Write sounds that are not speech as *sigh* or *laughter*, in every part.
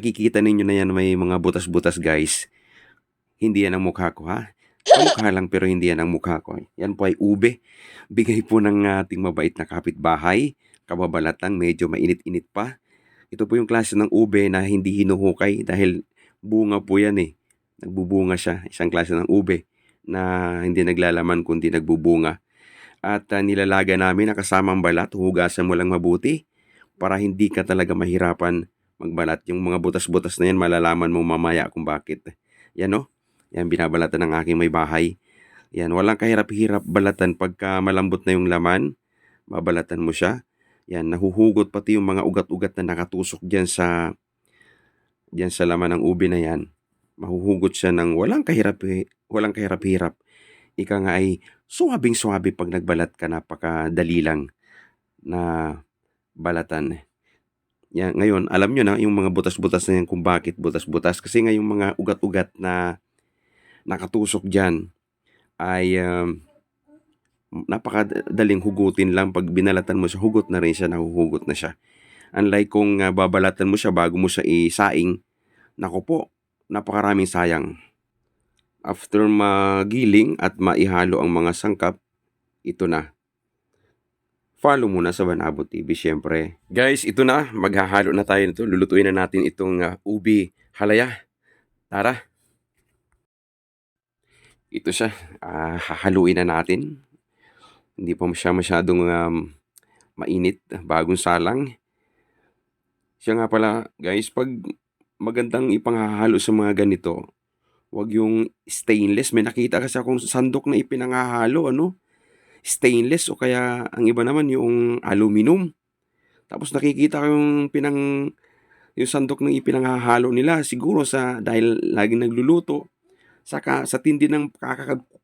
nakikita ninyo na yan may mga butas-butas guys. Hindi yan ang mukha ko ha. Kamukha lang pero hindi yan ang mukha ko. Yan po ay ube. Bigay po ng ating mabait na kapitbahay. Kababalatang medyo mainit-init pa. Ito po yung klase ng ube na hindi hinuhukay dahil bunga po yan eh. Nagbubunga siya. Isang klase ng ube na hindi naglalaman kundi nagbubunga. At ah, nilalaga namin na kasamang balat, hugasan mo lang mabuti para hindi ka talaga mahirapan magbalat. Yung mga butas-butas na yan, malalaman mo mamaya kung bakit. Yan no? Yan binabalatan ng aking may bahay. Yan, walang kahirap-hirap balatan pagka malambot na yung laman. Babalatan mo siya. Yan, nahuhugot pati yung mga ugat-ugat na nakatusok dyan sa dyan sa laman ng ube na yan. Mahuhugot siya ng walang kahirap walang kahirap-hirap. Ika nga ay suwabing-suwabe pag nagbalat ka, napakadali lang na balatan. Yan, ngayon, alam nyo na yung mga butas-butas na yan kung bakit butas-butas. Kasi nga yung mga ugat-ugat na nakatusok dyan ay um, napakadaling hugutin lang. Pag binalatan mo siya, hugot na rin siya, nahuhugot na siya. Unlike kung uh, babalatan mo siya bago mo siya isaing, nako po, napakaraming sayang. After magiling at maihalo ang mga sangkap, ito na. Follow muna sa Banabo TV, syempre. Guys, ito na. Maghahalo na tayo nito. Lulutuin na natin itong uh, ubi halaya. Tara. Ito siya. Ah, hahaluin na natin. Hindi pa siya masyadong um, mainit. Bagong salang. Siya nga pala, guys, pag magandang ipanghahalo sa mga ganito, wag yung stainless. May nakita kasi akong sandok na ipinanghahalo, ano? Stainless o kaya ang iba naman yung aluminum. Tapos nakikita ko yung pinang yung sandok ng ipinanghahalo nila siguro sa dahil laging nagluluto saka sa tindi ng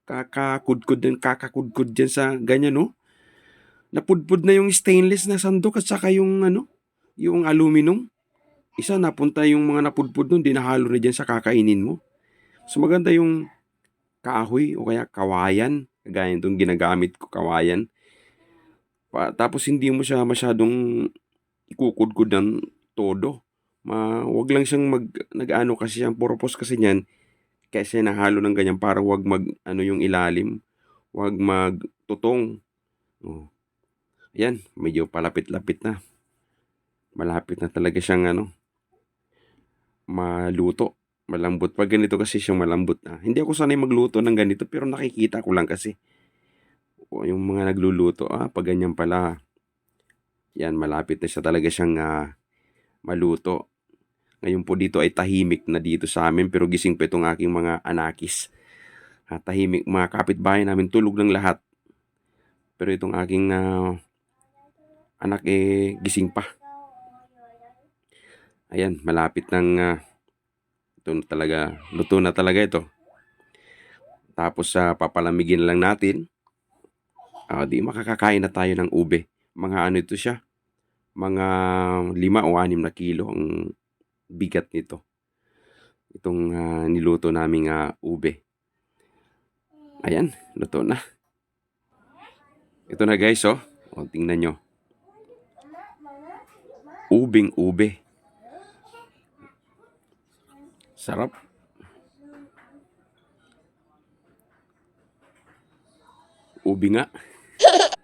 kakakudkod din kakakudkod dyan sa ganyan no? Napudpud na yung stainless na sandok at saka yung ano yung aluminum. Isa napunta yung mga napudpud nun dinahalo na dyan sa kakainin mo. So maganda yung kahoy o kaya kawayan Gaya itong ginagamit ko, kawayan. Pa, tapos hindi mo siya masyadong ikukudkod ng todo. Ma, wag lang siyang mag, nag-ano kasi ang purpose kasi niyan, kasi nahalo ng ganyan para wag mag, ano yung ilalim, wag magtutong. Oh. Ayan, medyo palapit-lapit na. Malapit na talaga siyang ano, maluto malambot. Pag ganito kasi siyang malambot na. Hindi ako sanay magluto ng ganito pero nakikita ko lang kasi. O, yung mga nagluluto, ah, pag ganyan pala. Yan, malapit na siya talaga siyang uh, maluto. Ngayon po dito ay tahimik na dito sa amin pero gising pa itong aking mga anakis. Ha, tahimik, mga kapitbahay namin tulog ng lahat. Pero itong aking uh, anak eh gising pa. Ayan, malapit ng uh, ito na talaga, luto na talaga ito. Tapos sa uh, papalamigin lang natin. Uh, di makakakain na tayo ng ube. Mga ano ito siya? Mga lima o anim na kilo ang bigat nito. Itong uh, niluto naming uh, ube. Ayan, luto na. Ito na guys, oh. O, tingnan nyo. Ubing ube. Sarap. Ubi nga. *laughs*